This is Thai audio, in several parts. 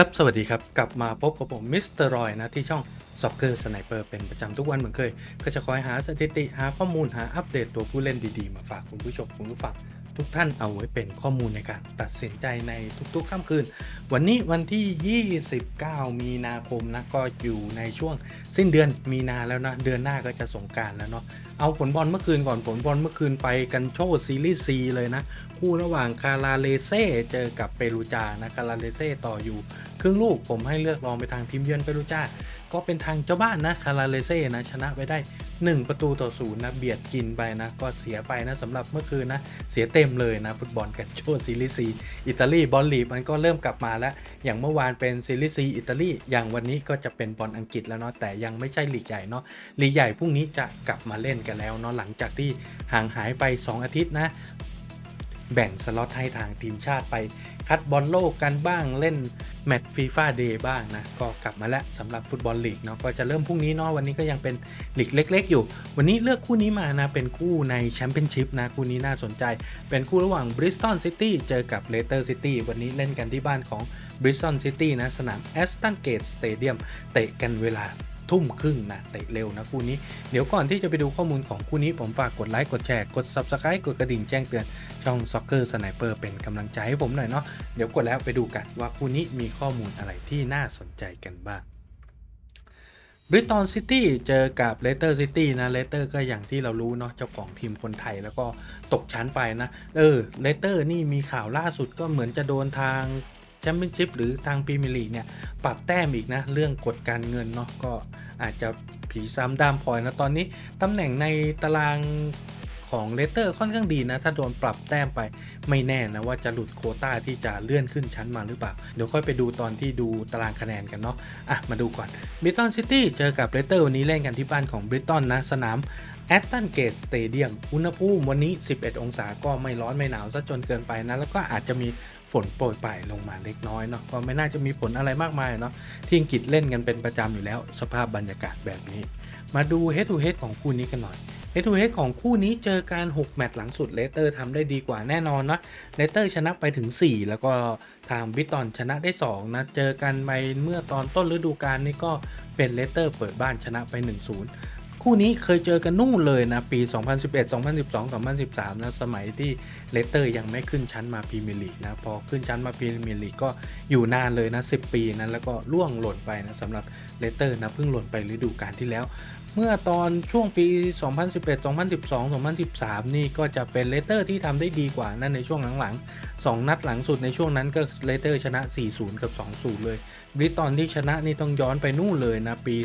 ครับ สวัสดีครับ กลับมาพบกับผมมิสเตอร์รอยนะ ที่ช่องสอบเกอร์สไนเปอร์เป็นประจำทุกวันเหมือนเคย ก็จะคอยหาสถิติหาข้อมูลหาอัปเดตตัวผู้เล่นดีๆ มาฝากคุณผู้ชมคุณผู้ฟัง ทุกท่านเอาไว้เป็นข้อมูลในการตัดสินใจในทุกๆค่ำคืน วันนี้วันที่ 29 มีนาคมนะก็อยู่ในช่วงสิ้นเดือนมีนาแล้วนะ เดือนหน้าก็จะสงการแล้วเนาะเอาผลบอลเมื่อคืนก่อนผลบอลเมื่อคืนไปกันโชว์ซีรีส์ซีเลยนะ คู่ระหว่างคาราเลเซ่เจอกับเปรูจานะคาราเลเซ่ต่ออยู่ ครึ่งลูกผมให้เลือกลองไปทางทีมเยือนเปรูจา ก็เป็นทางเจ้าบ้านนะคาราเลเซ่นะชนะไปได้ 1 ประตูต่อศูนย์นะเบียดกินไปนะ ก็เสียไปนะสำหรับเมื่อคืนนะ เสียเต็มเลยนะ ฟุตบอลกันโชว์ซีรีส์ซีอิตาลีบอลลีมันก็เริ่มกลับมาแล้ว อย่างเมื่อวานเป็นซีรีส์ซีอิตาลีอย่างวันนี้ก็จะเป็นบอลอังกฤษแล้วเนาะแต่ยังไม่ใช่ลีกใหญ่เนาะลีกใหญ่พรุ่งนี้จะกลับมาเล่นกันแล้วเนาะหลังจากที่ห่างหายไป 2 อาทิตย์นะแบ่งสล็อตให้ทางทีมชาติไป คัดบอลโลกกันบ้างเล่นแมตช์ฟีฟ่าเดย์บ้างนะ ก็กลับมาแล้วสำหรับฟุตบอลลีกเนาะก็จะเริ่มพรุ่งนี้เนาะวันนี้ก็ยังเป็นลีกเล็ก ๆ อยู่ วันนี้เลือกคู่นี้มานะเป็นคู่ในแชมเปี้ยนชิพนะคู่นี้น่าสนใจ เป็นคู่ระหว่างบริสตันซิตี้เจอกับเลสเตอร์ซิตี้วันนี้เล่นกันที่บ้านของบริสตันซิตี้นะสนามแอสตันเกตสเตเดียมเตะกันเวลา ทุ่มครึ่งนะเตะเร็วนะคู่นี้ เดี๋ยวก่อนที่จะไปดูข้อมูลของคู่นี้ผมฝากกดไลค์กดแชร์กด Subscribe กดกระดิ่งแจ้งเตือนช่อง Soccer Sniper เปอร์เป็นกำลังใจให้ผมหน่อยเนาะเดี๋ยวกดแล้วไปดูกันว่าคู่นี้มีข้อมูลอะไรที่น่าสนใจกันบ้างบริตอนซิตี้เจอกับเลสเตอร์ซิตี้นะเลสเตอร์ก็อย่างที่เรารู้เนาะเจ้าของทีมคนไทยแล้วก็ตกชั้นไปนะ เออเลสเตอร์นี่มีข่าวล่าสุดก็เหมือนจะโดนทาง มเปี้ยนชิพหรือทางพรีเมียร์ลีกเนี่ยปรับแต้มอีกนะ เรื่องกฎการเงินเนาะก็อาจจะผีซ้ำดามพลอยนะ ตอนนี้ตำแหน่งในตารางของเลสเตอร์ค่อนข้างดีนะ ถ้าโดนปรับแต้มไปไม่แน่นะ ว่าจะหลุดโคต้าที่จะเลื่อนขึ้นชั้นมาหรือเปล่า เดี๋ยวค่อยไปดูตอนที่ดูตารางคะแนนกันเนาะอะมาดูก่อนบริตตันซิตี้เจอกับเลสเตอร์วันนี้เล่นกันที่บ้านของบริตตันนะ สนาม แอตตันเกตสเตเดียมอุณหภูมิวันนี้ 11 องศาก็ไม่ร้อนไม่หนาวซะจนเกินไปนะ แล้วก็อาจจะมีฝนโปรยปลายลงมาเล็กน้อยเนาะก็ไม่น่าจะมีผลอะไรมากมายเนาะที่อังกฤษเล่นกันเป็นประจำอยู่แล้ว สภาพบรรยากาศแบบนี้ มาดู head to head ของคู่นี้กันหน่อย head to head ของคู่นี้เจอการ 6 แมตช์หลังสุดเลสเตอร์ทำได้ดีกว่าแน่นอนนะเลสเตอร์ชนะไปถึง 4 แล้วก็ทางบิตตอนชนะได้2นะเจอกันไปเมื่อตอนต้นฤดูกาลนี่ก็เป็นเลสเตอร์เปิดบ้านชนะไป 1-0 คู่นี้เคยเจอกันนู่นเลยนะ ปี 2011 2012 2013 นะ สมัยที่เลสเตอร์ยังไม่ขึ้นชั้นมาพรีเมียร์ลีกนะ พอขึ้นชั้นมาพรีเมียร์ลีกก็อยู่นานเลยนะ 10 ปีนะ แล้วก็ล่วงหล่นไปนะสำหรับเลสเตอร์นะ เพิ่งหล่นไปฤดูกาลที่แล้ว เมื่อตอนช่วงปี 2011 2012 2013 นี่ก็จะเป็นเลเตอร์ที่ทำได้ดีกว่านั่นในช่วงหลังๆ 2 นัดหลังสุดในช่วงนั้นก็เลเตอร์ชนะ 4-0 กับ 2-0 เลยบริตอนที่ชนะนี่ต้องย้อนไปนู่นเลยนะ ปี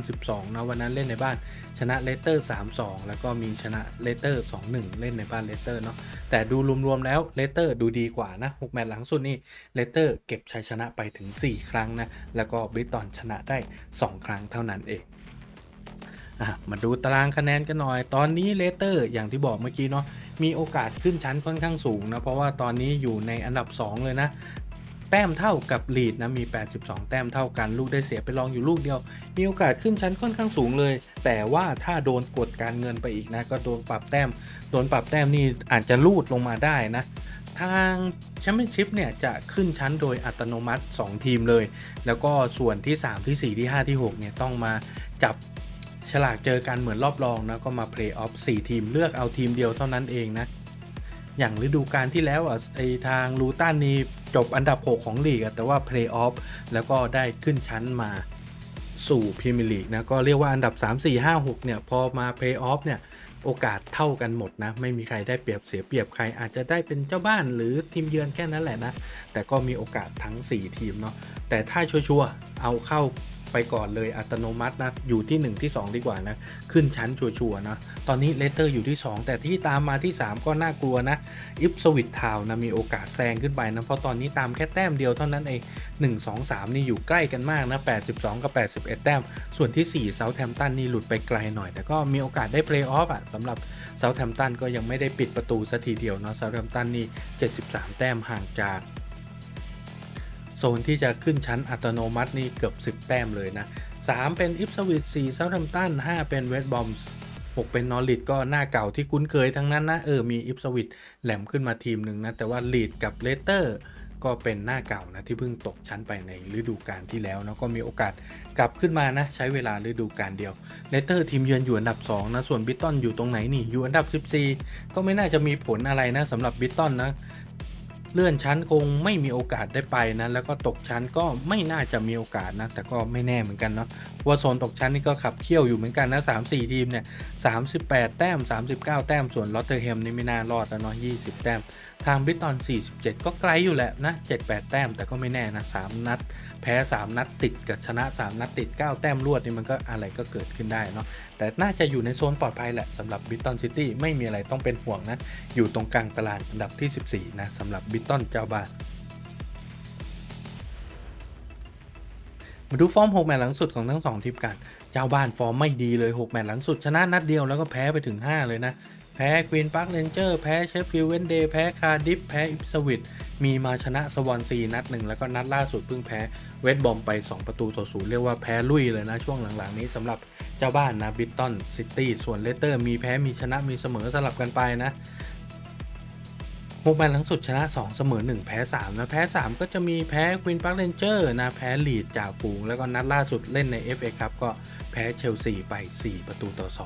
2012 นะ วันนั้นเล่นในบ้านชนะเลเตอร์ 3-2 แล้วก็มีชนะเลเตอร์ 2-1 เล่นในบ้านเลเตอร์เนาะแต่ดูรวมๆแล้วเลเตอร์ดูดีกว่านะ6แมตช์หลังสุดนี่เลเตอร์เก็บชัยชนะไปถึง 4 ครั้งนะแล้วก็บริตอนชนะได้ 2 ครั้งเท่านั้นเอง มาดูตารางคะแนนกันหน่อย ตอนนี้เลสเตอร์อย่างที่บอกเมื่อกี้เนาะมีโอกาสขึ้นชั้นค่อนข้างสูงนะเพราะว่าตอนนี้อยู่ในอันดับ 2 เลยนะแต้มเท่ากับลีดนะมี 82 แต้มเท่ากันลูกได้เสียไปลองอยู่ลูกเดียว มีโอกาสขึ้นชั้นค่อนข้างสูงเลย แต่ว่าถ้าโดนกดการเงินไปอีกนะ ก็โดนปรับแต้ม โดนปรับแต้มนี่อาจจะลูดลงมาได้นะ ทางแชมเปี้ยนชิพเนี่ยจะขึ้นชั้นโดยอัตโนมัติ 2 ทีมเลย แล้วก็ส่วนที่ 3 ที่ 4 ที่ 5 ที่ 6เนี่ยต้องมาจับ ฉลากเจอกันเหมือนรอบรองนะก็มาเพลย์ออฟ4ทีมเลือกเอาทีมเดียวเท่านั้นเองนะ อย่างฤดูกาลที่แล้วอะไอทางลูตันนี่จบอันดับ 6 ของลีกแต่ว่าเพลย์ออฟแล้วก็ได้ขึ้นชั้นมาสู่พรีเมียร์ลีกนะก็เรียกว่าอันดับ 3 4 5 6เนี่ยพอมาเพลย์ออฟเนี่ยโอกาสเท่ากันหมดนะ ไม่มีใครได้เปรียบเสียเปรียบใครอาจจะได้เป็นเจ้าบ้านหรือทีมเยือนแค่นั้นแหละนะ แต่ก็มีโอกาสทั้ง 4 ทีมเนาะแต่ถ้าชัวร์เอาเข้า ไปก่อนเลยอัตโนมัตินะอยู่ที่ 1 ที่ 2 ดีกว่านะ ขึ้นชั้นชัวร์ๆนะ ตอนนี้เลสเตอร์อยู่ที่ 2 แต่ที่ตามมาที่ 3 ก็น่ากลัวนะอิฟสวิตทาวนะมีโอกาสแซงขึ้นไปนะ เพราะตอนนี้ตามแค่แต้มเดียวเท่านั้นเอง1 2 3 นี่อยู่ใกล้กันมากนะ 82 กับ 81 แต้ม ส่วนที่ 4 เซาท์แฮมตันนี่หลุดไปไกลหน่อย แต่ก็มีโอกาสได้เพลย์ออฟอะสำหรับเซาท์แฮมตันก็ยังไม่ได้ปิดประตูสัทีเดียวเนาะเซาท์แฮมตันนี่ 73 แต้มห่างจาก นที่จะขึ้นชั้นอัตโนมัตินี่เกือบ 10 แต้มเลยนะ 3 เป็นอิฟสวิต4เซาท์แฮมตัน5เป็นเวสต์บอมส์6เป็นนอริดก็หน้าเก่าที่คุ้นเคยทั้งนั้นนะ เออ มีอิฟสวิตแหลมขึ้นมาทีมหนึ่งนะ แต่ว่าลีดกับเลสเตอร์ก็เป็นหน้าเก่านะ ที่เพิ่งตกชั้นไปในฤดูกาลที่แล้วนะก็มีโอกาสกลับขึ้นมานะ ใช้เวลาฤดูกาลเดียวเลสเตอร์ทีมเยือนอยู่อันดับ 2 นะ ส่วนบิตตันอยู่ตรงไหนนี่อยู่อันดับ 14 ก็ไม่น่าจะมีผลอะไรนะสำหรับบิตตันนะ เลื่อนชั้นคงไม่มีโอกาสได้ไปนะแล้วก็ตกชั้นก็ไม่น่าจะมีโอกาสนะแต่ก็ไม่แน่เหมือนกันเนาะว่าโซนตกชั้นนี่ก็ขับเคี่ยวอยู่เหมือนกันนะ3 4ทีมเนี่ย38แต้ม39แต้มส่วนลอตเตอร์แฮมนี่ไม่น่ารอดแล้วเนาะ20แต้มทางบิตตอน 47 ก็ไกลอยู่แหละนะ 7-8 แต้มแต่ก็ไม่แน่นะ 3 นัด แพ้ 3 นัดติดกับชนะ 3 นัดติด 9 แต้มรวดนี่มันก็อะไรก็เกิดขึ้นได้เนาะ แต่น่าจะอยู่ในโซนปลอดภัยแหละสำหรับบิตตันซิตี้ไม่มีอะไรต้องเป็นห่วงนะ อยู่ตรงกลางตารางอันดับที่ 14 นะสำหรับบิตตันเจ้าบ้านมาดูฟอร์ม 6 แมตช์หลังสุดของทั้ง 2 ทีมกัน เจ้าบ้านฟอร์มไม่ดีเลย 6 แมตช์หลังสุด ชนะนัดเดียวแล้วก็แพ้ไปถึง 5 เลยนะ แพ้ควีนพาร์คเรนเจอร์ แพ้เชฟฟิลด์เวนเดย์ แพ้คาร์ดิฟ แพ้อิปสวิต มีมาชนะสวอนซีนัดหนึ่งแล้วก็นัดล่าสุดเพิ่งแพ้เวสบอมไป 2 ประตูต่อศูนย์เรียกว่าแพ้ลุยเลยนะ ช่วงหลังๆ นี้สำหรับเจ้าบ้านนะบิตตันซิตี้ ส่วนเลสเตอร์มีแพ้มีชนะมีเสมอสลับกันไปนะ หกแมตช์หลังสุดชนะ 2 เสมอ 1 แพ้ 3 นะ แพ้ 3 ก็จะมีแพ้ควินพาร์คเรนเจอร์นะ แพ้ลีดจากฝูง แล้วก็นัดล่าสุดเล่นใน FA ครับก็แพ้เชลซีไป 4 ประตูต่อ 2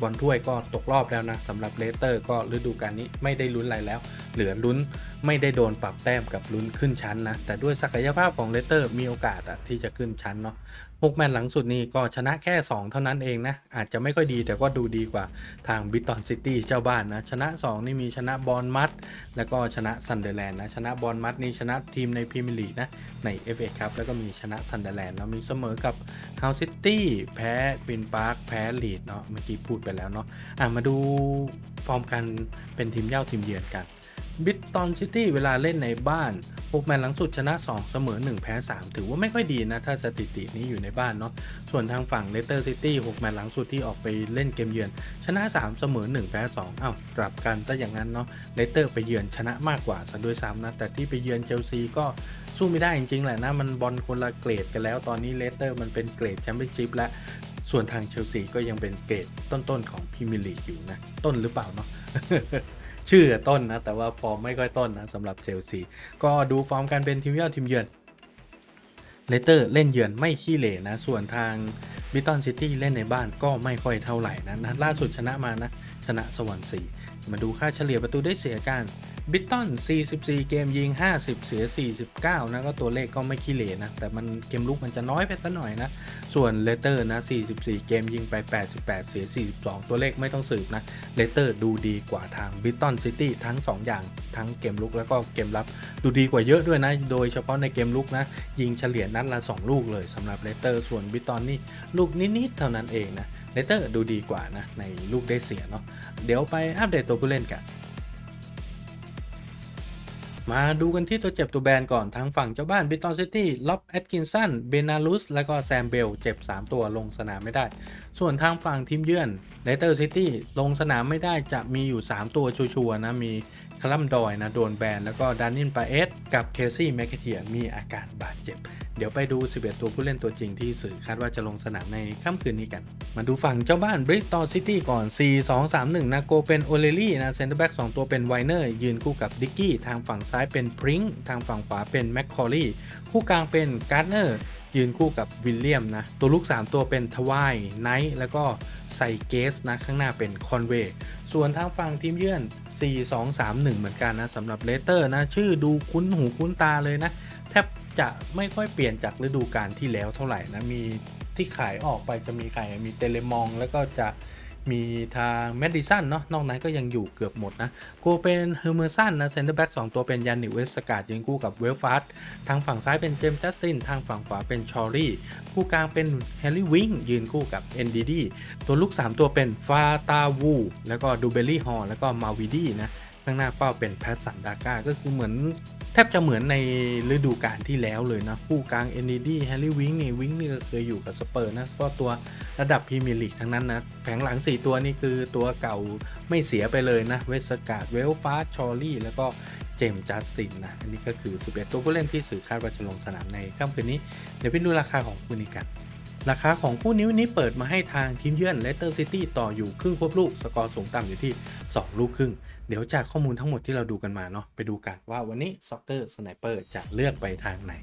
บอลถ้วยก็ตกรอบแล้วนะสำหรับเลสเตอร์ก็ฤดูกาลนี้ไม่ได้ลุ้นอะไรแล้ว เหลือลุ้นไม่ได้โดนปรับแต้มกับลุ้นขึ้นชั้นนะ แต่ด้วยศักยภาพของเลสเตอร์มีโอกาสอะที่จะขึ้นชั้นเนาะ หกแมตช์หลังสุดนี้ก็ชนะแค่ 2 เท่านั้นเองนะ อาจจะไม่ค่อยดีแต่ก็ดูดีกว่าทางบิตตอนซิตี้เจ้าบ้านนะ ชนะ 2 นี่มีชนะบอลมัดแล้วก็ชนะซันเดอร์แลนด์นะ ชนะบอลมัดนี่ชนะทีมในพรีเมียร์ลีกนะ ใน FA ครับแล้วก็มีชนะซันเดอร์แลนด์เนาะมีเสมอกับฮาวซิตี้แพ้ควินพาร์คแพ้ลีดเนาะเมื่อกี้พูดไปแล้วเนาะอะมาดูฟอร์มกันเป็นทีมเย่าทีมเยือนกัน บิตตอนซิตี้เวลาเล่นในบ้าน6แมตช์หลังสุดชนะ 2 เสมอ 1 แพ้ 3 ถือว่าไม่ค่อยดีนะ ถ้าสถิตินี้อยู่ในบ้านเนาะส่วนทางฝั่งเลสเตอร์ซิตี้6แมตช์หลังสุดที่ออกไปเล่นเกมเยือน ชนะ 3 เสมอ 1 แพ้ 2 อ้าวกลับกันซะอย่างนั้นเนาะเลสเตอร์ไปเยือนชนะมากกว่าซะด้วยซ้ำนะ แต่ที่ไปเยือนเชลซีก็สู้ไม่ได้จริงๆแหละนะมันบอลคนละเกรดกันแล้วตอนนี้เลสเตอร์มันเป็นเกรดแชมเปี้ยนชิพและส่วนทางเชลซีก็ยังเป็นเกรดต้นๆของพรีเมียร์ลีกอยู่นะต้นหรือเปล่าเนาะ ชื่อต้นนะ แต่ว่าฟอร์มไม่ค่อยต้นนะสำหรับเชลซีก็ดูฟอร์มการเป็นทีมยอดทีมเยือนเลสเตอร์เล่นเยือนไม่ขี้เหร่นะ ส่วนทางบิตตันซิตี้เล่นในบ้านก็ไม่ค่อยเท่าไหร่นะนะล่าสุดชนะมานะ ชนะสวรรค์สีมาดูค่าเฉลี่ยประตูได้เสียการ บิตตัน 44 เกมยิง 50 เสีย 49 นะ ก็ตัวเลขก็ไม่ขี้เหร่นะ แต่มันเกมลุกมันจะน้อยไปสักหน่อยนะ ส่วนเลเตอร์นะ 44 เกมยิงไป 88 เสีย 42 ตัวเลขไม่ต้องสืบนะ เลเตอร์ดูดีกว่าทางบิตตันซิตี้ทั้ง 2 อย่าง ทั้งเกมลุกแล้วก็เกมรับ ดูดีกว่าเยอะด้วยนะ โดยเฉพาะในเกมลุกนะ ยิงเฉลี่ยนัดละ 2 ลูกเลยสำหรับเลเตอร์ ส่วนบิตตันนี่ลูกนิดๆเท่านั้นเองนะ เลเตอร์ดูดีกว่านะ ในลูกได้เสียเนาะ เดี๋ยวไปอัปเดตตัวผู้เล่นกัน มาดูกันที่ตัวเจ็บตัวแบนก่อนทางฝั่งเจ้าบ้านบิตตอนซิตี้ล็อบแอตกินสันเบนาลุสและก็แซมเบลเจ็บ 3 ตัวลงสนามไม่ได้ ส่วนทางฝั่งทีมเยือนเลสเตอร์ซิตี้ลงสนามไม่ได้จะมีอยู่ 3 ตัวชัวร์นะ มี คลัมดอยนะโดนแบนแล้วก็ดานินปาเอสกับเคซี่แมคเทียมีอาการบาดเจ็บ เดี๋ยวไปดู 11 ตัวผู้เล่นตัวจริงที่สื่อคาดว่าจะลงสนามในค่ำคืนนี้กัน มาดูฝั่งเจ้าบ้านบริตอซิตี้ก่อน 4 2 3 1 นะโกเป็นโอเลลี่นะเซนเตอร์แบ็ก2ตัวเป็นไวเนอร์ ยืนคู่กับดิกกี้ ทางฝั่งซ้ายเป็นพริงทางฝั่งขวาเป็นแมคคอรี่คู่กลางเป็นการ์เนอร์ยืนคู่กับวิลเลียมนะ ตัวลูก 3 ตัวเป็นทวายไนท์แล้วก็ไซเกสนะ ข้างหน้าเป็นคอนเวย์ส่วนทางฝั่งทีมเยือน 4 2 3 1 เหมือนกันนะสำหรับเลเตอร์นะชื่อดูคุ้นหูคุ้นตาเลยนะแทบจะไม่ค่อยเปลี่ยนจากฤดูกาลที่แล้วเท่าไหร่นะมีที่ขายออกไปจะมีขายมีเตเลมองแล้วก็จะ มีทางแมดดิสันเนาะนอกนั้นก็ยังอยู่เกือบหมดนะโกเป็นเฮอร์เมอร์สันนะเซนเตอร์แบ็กสตัวเป็นยันนิเวสกาดยืนคู่กับเวลฟาสทางฝั่งซ้ายเป็นเจมส์จัสตินทางฝั่งขวาเป็นชอรี่คู่กลางเป็นแฮร์รี่วิงยืนคู่กับ NDD ตัวลูก 3 ตัวเป็นฟาตาวูแล้วก็ดูเบลลี่ฮอลแล้วก็มาวิดีนะข้างหน้าเป้าเป็นแพทสันดาก้าก็คือเหมือน แทบจะเหมือนในฤดูกาลที่แล้วเลยนะ คู่กลาง NDD แฮร์รี่วิงนี่วิงนี่ก็เคยอยู่กับสเปอร์นะก็ตัวระดับพรีเมียร์ลีกทั้งนั้นนะแผงหลัง 4 ตัวนี่คือตัวเก่าไม่เสียไปเลยนะ เวสการ์ดเวลฟาชอรี่ แล้วก็เจมส์จัสตินนะ อันนี้ก็คือ 11 ตัวผู้เล่นที่สื่อคาดว่าจะลงสนามในค่ำคืนนี้ เดี๋ยวไปดูราคาของคู่นี้กัน ราคาของคู่นิ้วนี้เปิดมาให้ทางทีมเยือนเลสเตอร์ซิตี้ต่ออยู่ครึ่งควบลูก สกอร์สูงต่ำอยู่ที่ 2 ลูกครึ่ง เดี๋ยวจากข้อมูลทั้งหมดที่เราดูกันมาเนาะไปดูกันว่าวันนี้ซ็อกเกอร์สไนเปอร์จะเลือกไปทางไหน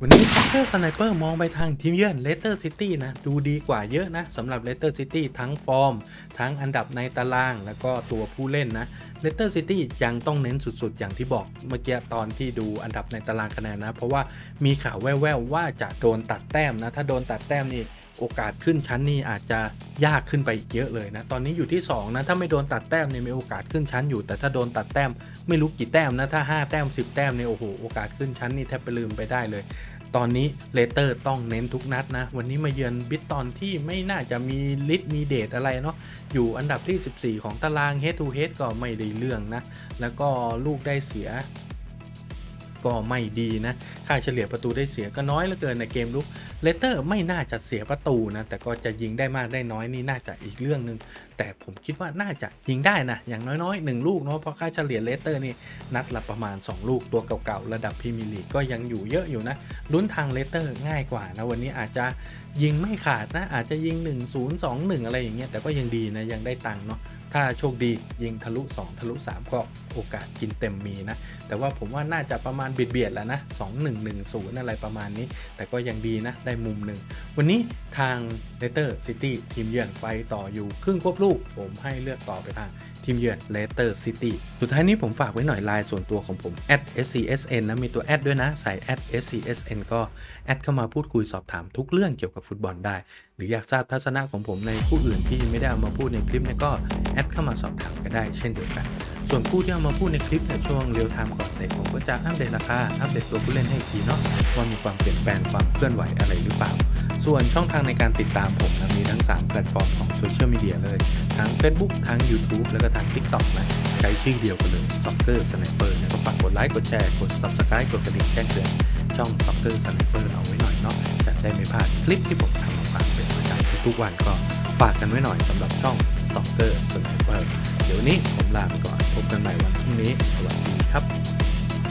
วันนี้ซ็อกเกอร์สไนเปอร์มองไปทางทีมเยือนเลสเตอร์ซิตี้นะ ดูดีกว่าเยอะนะสำหรับเลสเตอร์ซิตี้ทั้งฟอร์ม ทั้งอันดับในตาราง แล้วก็ตัวผู้เล่นนะเลสเตอร์ซิตี้ยังต้องเน้นสุดๆ อย่างที่บอกเมื่อกี้ตอนที่ดูอันดับในตารางคะแนนนะ เพราะว่ามีข่าวแว่วๆว่าจะโดนตัดแต้มนะ ถ้าโดนตัดแต้มนี่ โอกาสขึ้นชั้นนี่อาจจะยากขึ้นไปอีกเยอะเลยนะ ตอนนี้อยู่ที่ 2 นะ ถ้าไม่โดนตัดแต้มเนี่ยมีโอกาสขึ้นชั้นอยู่ แต่ถ้าโดนตัดแต้มไม่รู้กี่แต้มนะ ถ้า 5 แต้ม 10 แต้มเนี่ยโอ้โหโอกาสขึ้นชั้นนี่แทบไปลืมไปได้เลย ตอนนี้เลเตอร์ต้องเน้นทุกนัดนะ วันนี้มาเยือนบิตตอนที่ไม่น่าจะมีลิทมีเดทอะไรเนาะ อยู่อันดับที่ 14 ของตาราง head to head ก็ไม่ได้เรื่องนะ แล้วก็ลูกได้เสีย ก็ไม่ดีนะ ค่าเฉลี่ยประตูได้เสียก็น้อยเหลือเกินในเกมลุกเลสเตอร์ไม่น่าจะเสียประตูนะ แต่ก็จะยิงได้มากได้น้อยนี่น่าจะอีกเรื่องหนึ่งแต่ผมคิดว่าน่าจะยิงได้นะอย่างน้อยๆ 1 ลูกเนาะเพราะค่าเฉลี่ยเลสเตอร์นี่นัดละประมาณ 2 ลูกตัวเก่าๆระดับพรีเมียร์ลีกก็ยังอยู่เยอะอยู่นะลุ้นทางเลสเตอร์ง่ายกว่านะวันนี้อาจจะ ยิงไม่ขาดนะอาจจะยิง 1 0 2 1 อะไรอย่างเงี้ยแต่ก็ยังดีนะยังได้ตังค์เนาะถ้าโชคดียิงทะลุ 2 ทะลุ 3 ก็โอกาสกินเต็มมีนะ แต่ว่าผมว่าน่าจะประมาณเบียดๆแล้วนะ2 1 1 0 อะไรประมาณนี้ แต่ก็ยังดีนะ ได้มุมหนึ่ง วันนี้ทางเลสเตอร์ซิตี้ทีมเยือนไปต่ออยู่ครึ่งควบลูก ผมให้เลือกต่อไปทางทีมเยือนเลสเตอร์ซิตี้สุดท้ายนี้ผมฝากไว้หน่อยไลน์ส่วนตัวของผม @scsn นะมีตัวแอดด้วยนะใส่ @scsn ก็แอดเข้ามาพูดคุยสอบถามทุกเรื่องเกี่ยวกับฟุตบอลได้ หรืออยากทราบทัศนะของผมในผู้อื่นที่ไม่ได้เอามาพูดในคลิปเนี่ยก็แอดเข้ามาสอบถามกันได้เช่นเดียวกัน ส่วนผู้ที่เอามาพูดในคลิปในช่วงเรียลไทม์ก่อนเตะผมก็จะอัปเดตราคาอัปเดตตัวผู้เล่นให้อีกทีเนาะว่ามีความเปลี่ยนแปลงความเคลื่อนไหวอะไรหรือเปล่า ส่วนช่องทางในการติดตามผมนะมีทั้ง 3 แพลตฟอร์มของโซเชียลมีเดียเลยทั้ง Facebook ทั้ง YouTube แล้วก็ทาง TikTok นะใช้ชื่อเดียวกันเลย Soccer Sniper นะก็ฝากกดไลค์กดแชร์กด Subscribe กดกระดิ่งแจ้งเตือน ช่องซ็อกเกอร์สไนเอร์เราไว้หน่อยเนาะจะได้ไม่พลาดคลิปที่ผมทำมาฝากเป็นประจำทุกวันก็ฝากกันไว้หน่อยสำหรับช่องซ็อกเกอร์สไนเปอร์เดี๋ยวนี้ผมลาไปก่อนพบกันใหม่วันพรุ่งนี้สวัสดีครับ